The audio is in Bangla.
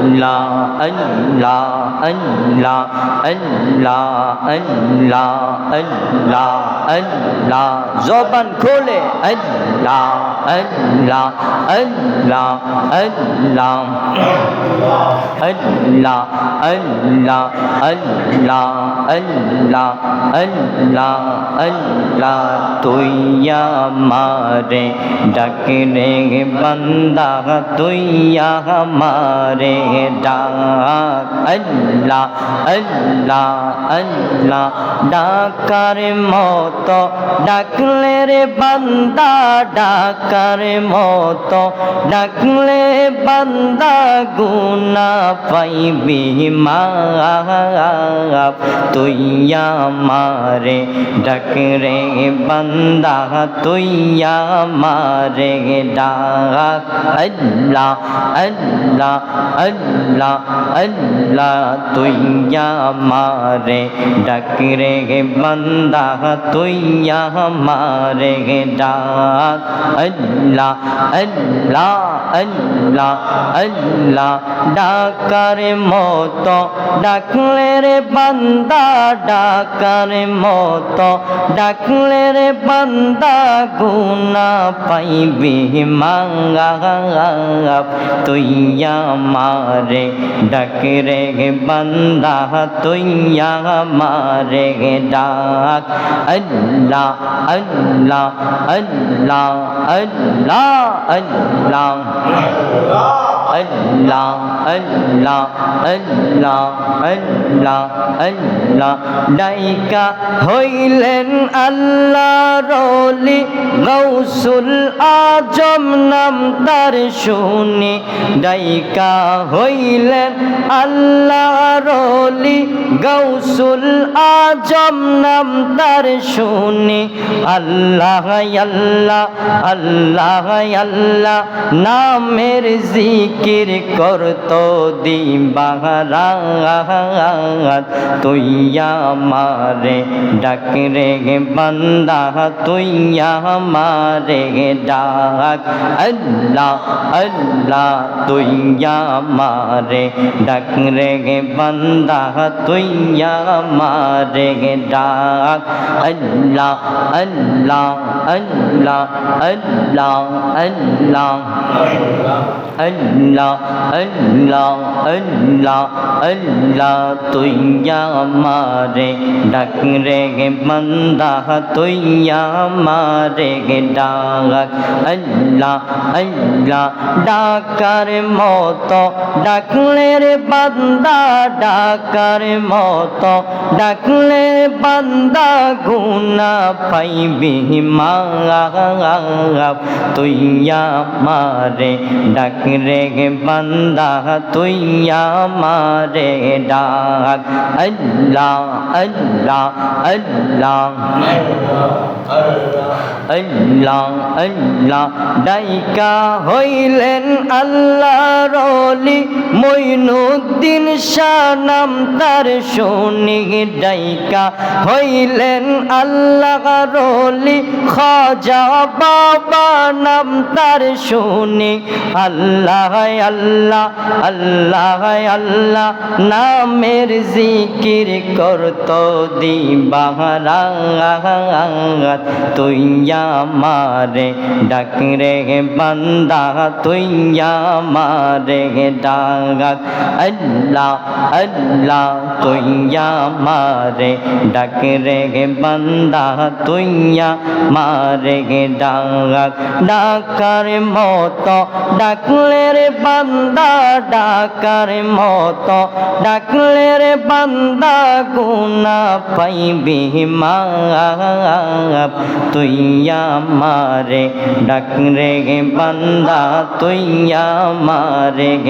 আল্লাহ আল্লাহ আল্লাহ আল্লাহ আল্লাহ আল্লাহ আল্লাহ জবান খোলে আল্লাহ আল্লাহ আল্লাহ আল্লাহ আল্লাহ আল্লাহ আল্লাহ আল্লাহ আল্লাহ আল্লাহ তুই আমারে ডাকরে বন্দা তুই আমারে ডাক, আল্লাহ আল্লাহ আল্লাহ। ডাকার মতো ডাকলে রে বান্দা, ডাকার মতো ডাকলে বান্দা গুনা পাইবি মাপ তুই আমারে ডাকরে বান্দা, তুই আমারে ডাক। আল্লাহ আল্লাহ আল্লাহ। আল্লাহ তুই আমারে ডাকরে বান্দা তুই আমারে ডাক আল্লাহ আল্লাহ আল্লাহ আল্লাহ ডাকার মতো ডাকলে রে বান্দা ডাকার মতো ডাকলে রে বান্দা গুনা পাইবি মাঙ্গা তুই আমারে মারে ডাক রে বান্দা তুইয়া মারে ডাক। আল্লাহ আল্লাহ আল্লাহ আল্লাহ আল্লাহ। আল্লাহ আল্লাহ আল্লাহ আল্লাহ আল্লাহ ডাইকা হইলেন আল্লাহ রলি গৌসুল আজম নাম তার শুনি ডাইকা হইলেন আল্লাহ রলি গৌসুল আজম নাম তার শুনি আল্লাহ আল্লাহ আল্লাহ আল্লাহ নামের জিকির করত দিবাহারাত তুইয়া মারে ডাক রে বান্দা তুইয়া মারে ডাক। আল্লাহ আল্লাহ তুইয়া মারে ডাক রে বান্দা তুইয়া মারে ডাক। আল্লাহ আল্লাহ আল্লাহ আল্লাহ আল্লাহ। আল্লাহ আল্লাহ আল্লাহ আল্লাহ তুই আমারে ডাকরে বান্দা তুই আমারে ডাক আল্লাহ আল্লাহ ডাকার মতো ডাকলে রে বান্দা ডাকার মতো ডাকলে বান্দা গুনা পাইবি মা তুই আমারে ডাকরে বান্দা তুই আমারে ডাক। আল্লাহ আল্লাহ আল্লাহ। আল্লাহ আল্লাহ। ডাইকা হইলেন আল্লাহ রলি মইনুদ্দিন শাহ নাম তার শুনি ডাইকা। হইলেন আল্লাহ রলি, খাজা বাবা নাম তার শুনি। আল্লাহ আল্লাহ আল্লাহ আল্লাহ, নামের জিকির করতো দিবারাত তুই আমারে ডাকরে বান্দা, তুই আমারে কে ডাক আল্লাহ আল্লাহ তুইয়া মারে ডাক রে গে বান্দা তুইয়া মারে গে ডাক ডাকার মতো ডাকলে রে বান্দা ডাকার মতো ডাকলে রে বান্দা গুনা পাইবি মাপ তুইয়া মারে ডাক রে বান্দা তুইয়া মারে গে